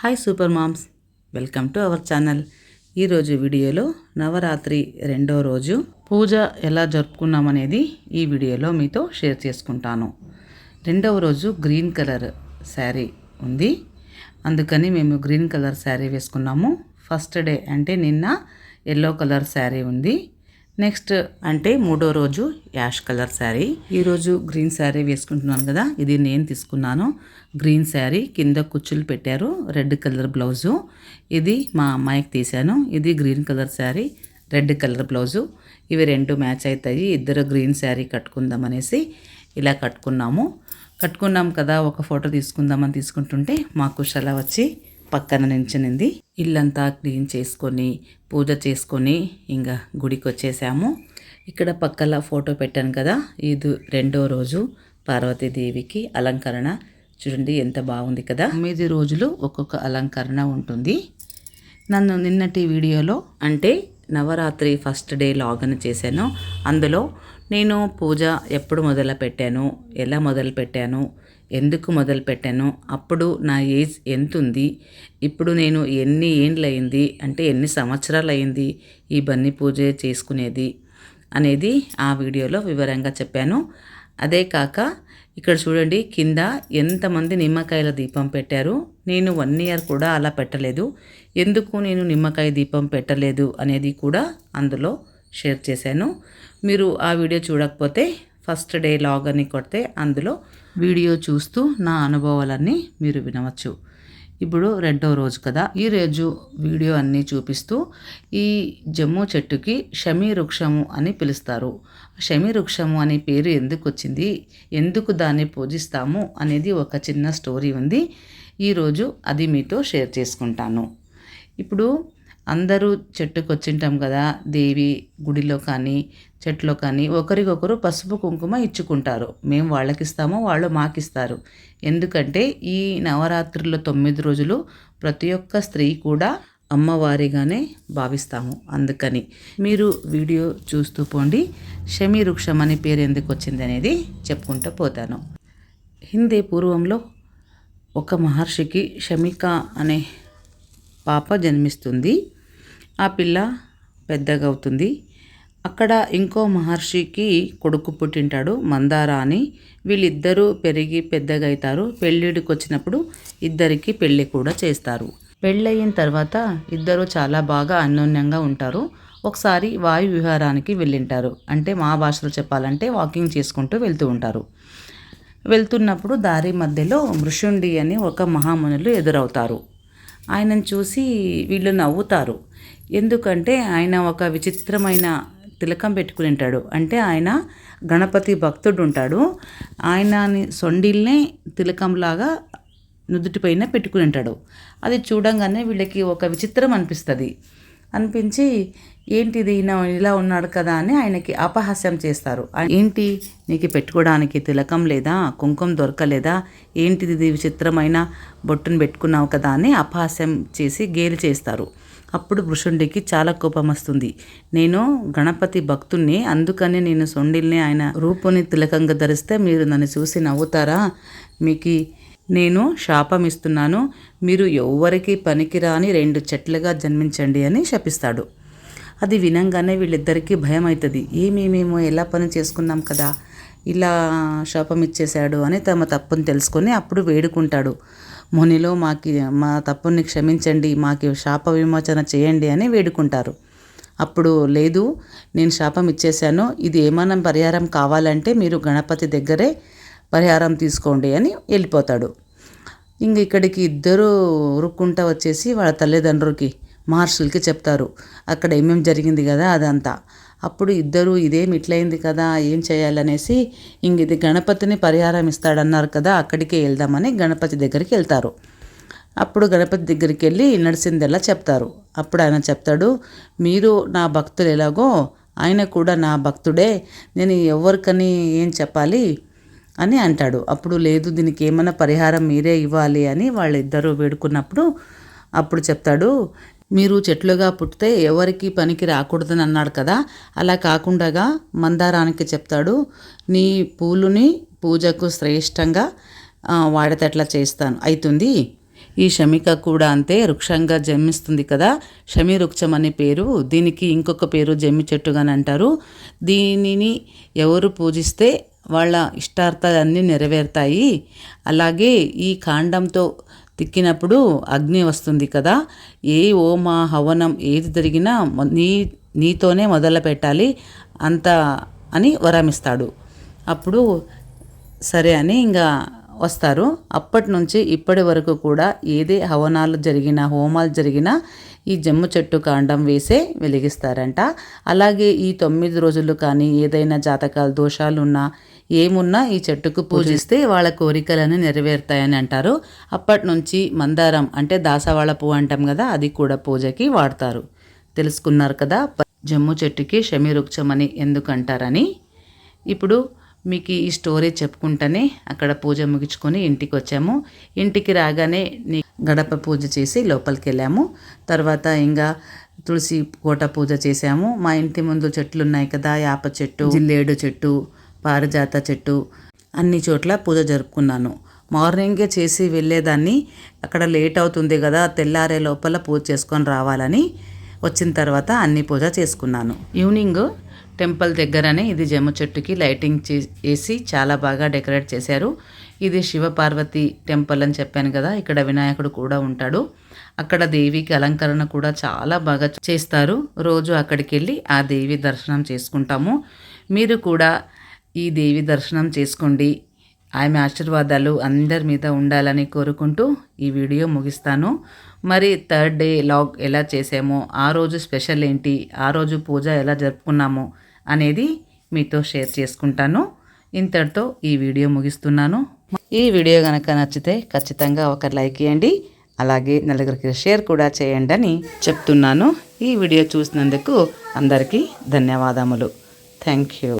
Hi super moms. Welcome to our channel. ఈరోజు వీడియోలో నవరాత్రి రెండో రోజు పూజ ఎలా జరుపుకున్నామనేది ఈ వీడియోలో మీతో షేర్ చేసుకుంటాను. రెండవ రోజు గ్రీన్ కలర్ శారీ ఉంది. అందుకని మేము గ్రీన్ కలర్ శారీ వేసుకున్నాము. ఫస్ట్ డే అంటే నిన్న ఎల్లో కలర్ శారీ ఉంది. నెక్స్ట్ అంటే మూడో రోజు యాష్ కలర్ శారీ. ఈరోజు గ్రీన్ శారీ వేసుకుంటున్నాను కదా ఇది నేను తీసుకున్నాను. గ్రీన్ శారీ కింద కుచ్చులు పెట్టారు రెడ్ కలర్ బ్లౌజు. ఇది మా అమ్మాయికి తీశాను ఇది green colour sari red colour blouse. ఇవి రెండు మ్యాచ్ అవుతాయి ఇద్దరు గ్రీన్ శారీ కట్టుకుందాం అనేసి ఇలా కట్టుకున్నాము. కట్టుకున్నాం కదా ఒక ఫోటో తీసుకుందామని తీసుకుంటుంటే మా కుషల వచ్చి పక్కన నించునింది. ఇల్లంతా క్లీన్ చేసుకొని పూజ చేసుకొని ఇంకా గుడికి వచ్చేసాము ఇక్కడ పక్కల ఫోటో పెట్టాను కదా ఇది రెండో రోజు పార్వతీదేవికి అలంకరణ. చూడండి ఎంత బాగుంది కదా. తొమ్మిది రోజులు ఒక్కొక్క అలంకరణ ఉంటుంది. నన్ను నిన్నటి వీడియోలో అంటే నవరాత్రి ఫస్ట్ డే లాగిన్ చేశాను. అందులో నేను పూజ ఎప్పుడు మొదలు పెట్టాను ఎలా మొదలు పెట్టాను ఎందుకు మొదలు పెట్టాను అప్పుడు నా ఏజ్ ఎంత ఉంది ఇప్పుడు నేను ఎన్ని ఏండ్లు అయింది అంటే ఎన్ని సంవత్సరాలు అయింది ఈ బన్నీ పూజ చేసుకునేది అనేది ఆ వీడియోలో వివరంగా చెప్పాను. అదే కాక ఇక్కడ చూడండి కింద ఎంతమంది నిమ్మకాయల దీపం పెట్టారు నేను వన్ ఇయర్ కూడా అలా పెట్టలేదు. ఎందుకు నేను నిమ్మకాయ దీపం పెట్టలేదు అనేది కూడా అందులో షేర్ చేశాను. మీరు ఆ వీడియో చూడకపోతే ఫస్ట్ డే లాగ్ అని కొడితే అందులో వీడియో చూస్తూ నా అనుభవాలన్నీ మీరు వినవచ్చు. ఇప్పుడు రెండో రోజు కదా ఈ రోజు వీడియో అన్నీ చూపిస్తూ ఈ జమ్ము చెట్టుకి షమీ వృక్షము అని పిలుస్తారు. షమీ వృక్షము అనే పేరు ఎందుకు వచ్చింది ఎందుకు దాన్ని పూజిస్తాము అనేది ఒక చిన్న స్టోరీ ఉంది. ఈరోజు అది మీతో షేర్ చేసుకుంటాను. ఇప్పుడు అందరూ చెట్టుకు వచ్చింటాం కదా దేవి గుడిలో కానీ చెట్లో కానీ ఒకరికొకరు పసుపు కుంకుమ ఇచ్చుకుంటారు. మేము వాళ్ళకిస్తాము వాళ్ళు మాకిస్తారు. ఎందుకంటే ఈ నవరాత్రుల్లో తొమ్మిది రోజులు ప్రతి ఒక్క స్త్రీ కూడా అమ్మవారిగానే భావిస్తాము అందుకని. మీరు వీడియో చూస్తూ పోండి. షమి వృక్షం అనే పేరు ఎందుకు వచ్చింది అనేది చెప్పుకుంటూ పోతాను. హిందీ పూర్వంలో ఒక మహర్షికి షమిక అనే పాప జన్మిస్తుంది. ఆ పిల్ల పెద్దగా అవుతుంది అక్కడ ఇంకో మహర్షికి కొడుకు పుట్టింటాడు మందార అని వీళ్ళిద్దరూ పెరిగి పెద్దగా అవుతారు పెళ్ళిడికి వచ్చినప్పుడు ఇద్దరికి పెళ్ళి కూడా చేస్తారు. పెళ్ళయిన తర్వాత ఇద్దరు చాలా బాగా అన్యోన్యంగా ఉంటారు. ఒకసారి వాయు విహారానికి వెళ్ళింటారు. అంటే మా భాషలో చెప్పాలంటే వాకింగ్ చేసుకుంటూ వెళ్తూ ఉంటారు. వెళ్తున్నప్పుడు దారి మధ్యలో మృషుండి అని ఒక మహామునులు ఎదురవుతారు. ఆయనను చూసి వీళ్ళు నవ్వుతారు. ఎందుకంటే ఆయన ఒక విచిత్రమైన తిలకం పెట్టుకుని ఉంటాడు. అంటే ఆయన గణపతి భక్తుడు ఉంటాడు. ఆయనని సొండిల్నే తిలకంలాగా నుదుటిపైన పెట్టుకుని ఉంటాడు. అది చూడంగానే వీళ్ళకి ఒక విచిత్రం అనిపిస్తుంది. అనిపించి ఏంటిది ఈయన ఇలా ఉన్నాడు కదా అని ఆయనకి అపహాస్యం చేస్తారు. ఏంటి? నీకు పెట్టుకోవడానికి తిలకం లేదా? కుంకుమ దొరకలేదా? ఏంటిది ఇది విచిత్రమైన బొట్టును పెట్టుకున్నావు కదా అని అపహాస్యం చేసి గేలి చేస్తారు. అప్పుడు వృషుండికి చాలా కోపం వస్తుంది. నేను గణపతి భక్తుణ్ణి అందుకని నేను సొండిల్ని ఆయన రూపుని తిలకంగా ధరిస్తే మీరు నన్ను చూసి నవ్వుతారా? మీకు నేను శాపం ఇస్తున్నాను. మీరు ఎవ్వరికి పనికిరాని రెండు చెట్లుగా జన్మించండి అని శపిస్తాడు. అది వినంగానే వీళ్ళిద్దరికీ భయం అవుతుంది ఏమి మేము ఎలా పని చేసుకున్నాం కదా? ఇలా శాపం ఇచ్చేశాడు అని తమ తప్పుని తెలుసుకొని అప్పుడు వేడుకుంటాడు. మునిలో మాకి మా తప్పుని క్షమించండి మాకి శాప విమోచన చేయండి అని వేడుకుంటారు. అప్పుడు లేదు నేను శాపం ఇచ్చేశాను ఇది ఏమైనా పరిహారం కావాలంటే మీరు గణపతి దగ్గరే పరిహారం తీసుకోండి అని వెళ్ళిపోతాడు. ఇంక ఇక్కడికి ఇద్దరు ఉరుక్కుంటా వచ్చేసి వాళ్ళ తల్లిదండ్రులకి మహర్షులకి చెప్తారు అక్కడ ఏమేమి జరిగింది కదా అదంతా. అప్పుడు ఇద్దరు ఇదేం ఇట్లయింది కదా ఏం చేయాలనేసి ఇంక ఇది గణపతిని పరిహారం ఇస్తాడన్నారు కదా అక్కడికే వెళ్దామని గణపతి దగ్గరికి వెళ్తారు. అప్పుడు గణపతి దగ్గరికి వెళ్ళి నడిసిందెలా చెప్తారు. అప్పుడు ఆయన చెప్తాడు మీరు నా భక్తులు ఎలాగో ఆయన కూడా నా భక్తుడే నేను ఎవరికని ఏం చెప్పాలి? అని అంటాడు. అప్పుడు లేదు దీనికి ఏమైనా పరిహారం మీరే ఇవ్వాలి అని వాళ్ళిద్దరూ వేడుకున్నప్పుడు అప్పుడు చెప్తాడు మీరు చెట్లుగా పుట్టితే ఎవరికి పనికి రాకూడదని అన్నాడు కదా. అలా కాకుండా మందారానికి చెప్తాడు నీ పూలుని పూజకు శ్రేష్టంగా వాడితే అట్లా చేస్తాను. అవుతుంది ఈ శమిక కూడా అంతే వృక్షంగా జన్మిస్తుంది కదా. శమి వృక్షం అనే పేరు దీనికి ఇంకొక పేరు జమ్మి చెట్టుగాని అంటారు. దీనిని ఎవరు పూజిస్తే వాళ్ళ ఇష్టార్థాలన్నీ నెరవేరుతాయి. అలాగే ఈ కాండంతో తిక్కినప్పుడు అగ్ని వస్తుంది కదా. ఏ ఓమ హవనం ఏది జరిగినా నీ నీతోనే మొదలు పెట్టాలి అంత అని వరమిస్తాడు. అప్పుడు సరే అని ఇంకా వస్తారు. అప్పటి నుంచి ఇప్పటి వరకు కూడా ఏదే హవనాలు జరిగినా హోమాలు జరిగినా ఈ జమ్ము చెట్టు కాండం వేసే వెలిగిస్తారంట. అలాగే ఈ తొమ్మిది రోజులు కానీ ఏదైనా జాతకాలు దోషాలు ఉన్నా ఏమున్నా ఈ చెట్టుకు పూజిస్తే వాళ్ళ కోరికలను నెరవేరుతాయని అంటారు. అప్పటి నుంచి మందారం అంటే దాసవాళ పువ్వు అంటాం కదా అది కూడా పూజకి వాడతారు. తెలుసుకున్నారు కదా జమ్ము చెట్టుకి షమీరుక్షం అని ఎందుకు అంటారని ఇప్పుడు మీకు ఈ స్టోరీ చెప్పుకుంటేనే అక్కడ పూజ ముగించుకొని ఇంటికి వచ్చాము ఇంటికి రాగానే గడప పూజ చేసి లోపలికి వెళ్ళాము తర్వాత ఇంకా తులసి కోట పూజ చేసాము మా ఇంటి ముందు చెట్లు ఉన్నాయి కదా యాప చెట్టు జిల్లేడు చెట్టు పారిజాత చెట్టు అన్ని చోట్ల పూజ జరుపుకున్నాను. మార్నింగే చేసి వెళ్ళేదాన్ని. అక్కడ లేట్ అవుతుంది కదా తెల్లారే లోపల పూజ చేసుకొని రావాలని వచ్చిన తర్వాత అన్ని పూజ చేసుకున్నాను. ఈవినింగ్ టెంపుల్ దగ్గరనే ఇది జమ్ము చెట్టుకి లైటింగ్ చేసి చాలా బాగా డెకరేట్ చేశారు. ఇది శివపార్వతి టెంపుల్ అని చెప్పాను కదా ఇక్కడ వినాయకుడు కూడా ఉంటాడు. అక్కడ దేవికి అలంకరణ కూడా చాలా బాగా చేస్తారు. రోజు అక్కడికి వెళ్ళి ఆ దేవి దర్శనం చేసుకుంటాము. మీరు కూడా ఈ దేవి దర్శనం చేసుకోండి. ఆమె ఆశీర్వాదాలు అందరి మీద ఉండాలని కోరుకుంటూ ఈ వీడియో ముగిస్తాను. మరి థర్డ్ డే లాగ్ ఎలా చేసామో ఆ రోజు స్పెషల్ ఏంటి ఆ రోజు పూజ ఎలా జరుపుకున్నాము అనేది మీతో షేర్ చేసుకుంటాను. ఇంతటితో ఈ వీడియో ముగిస్తున్నాను. ఈ వీడియో కనుక నచ్చితే ఖచ్చితంగా ఒక లైక్ ఇవ్వండి అలాగే నలుగురికి షేర్ కూడా చేయండి అని చెప్తున్నాను. ఈ వీడియో చూసినందుకు అందరికీ ధన్యవాదములు. Thank you.